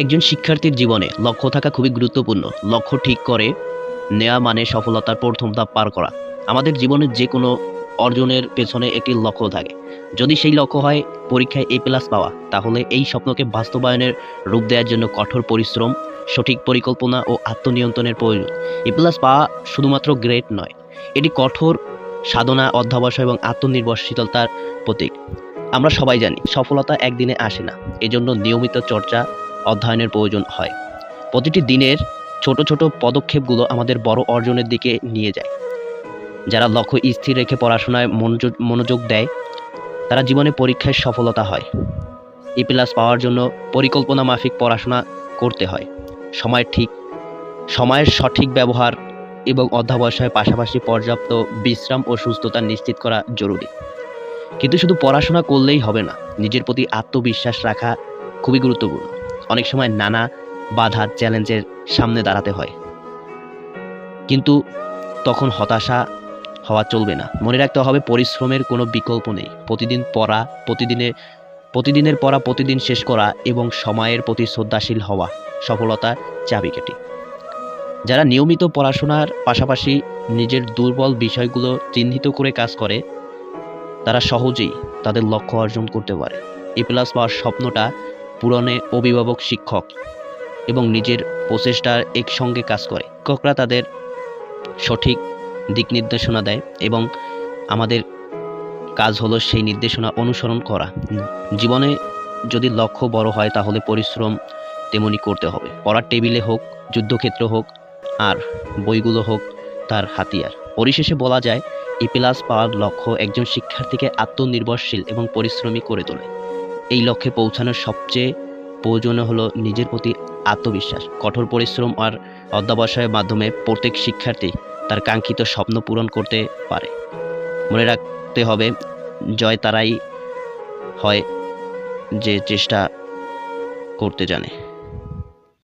একজন শিক্ষার্থীর জীবনে লক্ষ্য থাকা খুবই গুরুত্বপূর্ণ। লক্ষ্য ঠিক করে নেওয়া মানে সফলতার প্রথম ধাপ পার করা। আমাদের জীবনের যে কোনো অর্জনের পেছনে একটি লক্ষ্য থাকে। যদি সেই লক্ষ্য হয় পরীক্ষায় এ প্লাস পাওয়া, তাহলে এই স্বপ্নকে বাস্তবায়নের রূপ দেওয়ার জন্য কঠোর পরিশ্রম, সঠিক পরিকল্পনা ও আত্মনিয়ন্ত্রণের প্রয়োজন। এ প্লাস পাওয়া শুধুমাত্র গ্রেড নয়, এটি কঠোর সাধনা, অধ্যাবসায় এবং আত্মনির্ভরশীলতার প্রতীক। আমরা সবাই জানি সফলতা একদিনে আসে না, এজন্য নিয়মিত চর্চা অধ্যয়নের প্রয়োজন হয়। প্রতিটি দিনের ছোট ছোট পদক্ষেপগুলো আমাদের বড় অর্জনের দিকে নিয়ে যায়। যারা লক্ষ্য স্থির রেখে পড়াশোনায় মনোযোগ মনোযোগ দেয়, তারা জীবনে পরীক্ষায় সফলতা হয়। ই প্লাস পাওয়ার জন্য পরিকল্পনা মাফিক পড়াশোনা করতে হয়। সময় ঠিক, সময়ের সঠিক ব্যবহার এবং অধ্যাবসায়ের পাশাপাশি পর্যাপ্ত বিশ্রাম ও সুস্থতা নিশ্চিত করা জরুরি। কিন্তু শুধু পড়াশোনা করলেই হবে না, নিজের প্রতি আত্মবিশ্বাস রাখা খুবই গুরুত্বপূর্ণ। অনেক সময় নানা বাধা, চ্যালেঞ্জের সামনে দাঁড়াতে হয়। কিন্তু তখন হতাশা হওয়া চলবে না। মনে রাখতে হবে, পরিশ্রমের কোনো বিকল্প নেই। প্রতিদিন পড়া, প্রতিদিনের প্রতিদিনের পড়া, প্রতিদিন শেষ করা এবং সময়ের প্রতি শ্রদ্ধাশীল হওয়া সফলতার চাবিকাঠি যারা নিয়মিত পড়াশোনার পাশাপাশি নিজের দুর্বল বিষয়গুলো চিহ্নিত করে কাজ করে, তারা সহজেই তাদের লক্ষ্য অর্জন করতে পারে। এ প্লাস পাওয়ার স্বপ্নটা পূরণে অভিভাবক শিক্ষক এবং নিজের প্রচেষ্টার একসঙ্গে কাজ করে। শিক্ষকরা তাদের সঠিক দিক নির্দেশনা দেয় এবং আমাদের কাজ হলো সেই নির্দেশনা অনুসরণ করা। জীবনে যদি লক্ষ্য বড় হয় তাহলে পরিশ্রম তেমনি করতে হবে। পড়ার টেবিলে হোক, যুদ্ধক্ষেত্র হোক, আর বইগুলো হোক তার হাতিয়ার। পরিশেষে বলা যায়, এ প্লাস পাওয়ার লক্ষ্য একজন শিক্ষার্থীকে আত্মনির্ভরশীল এবং পরিশ্রমী করে তোলে। এই লক্ষ্যে পৌঁছানোর সবচেয়ে প্রয়োজনীয় হলো নিজের প্রতি আত্মবিশ্বাস, কঠোর পরিশ্রম আর অধ্যাবসায়ের মাধ্যমে প্রত্যেক শিক্ষার্থী তার কাঙ্ক্ষিত স্বপ্ন পূরণ করতে পারে। মনে রাখতে হবে, জয় তারাই হয় যে চেষ্টা করতে জানে।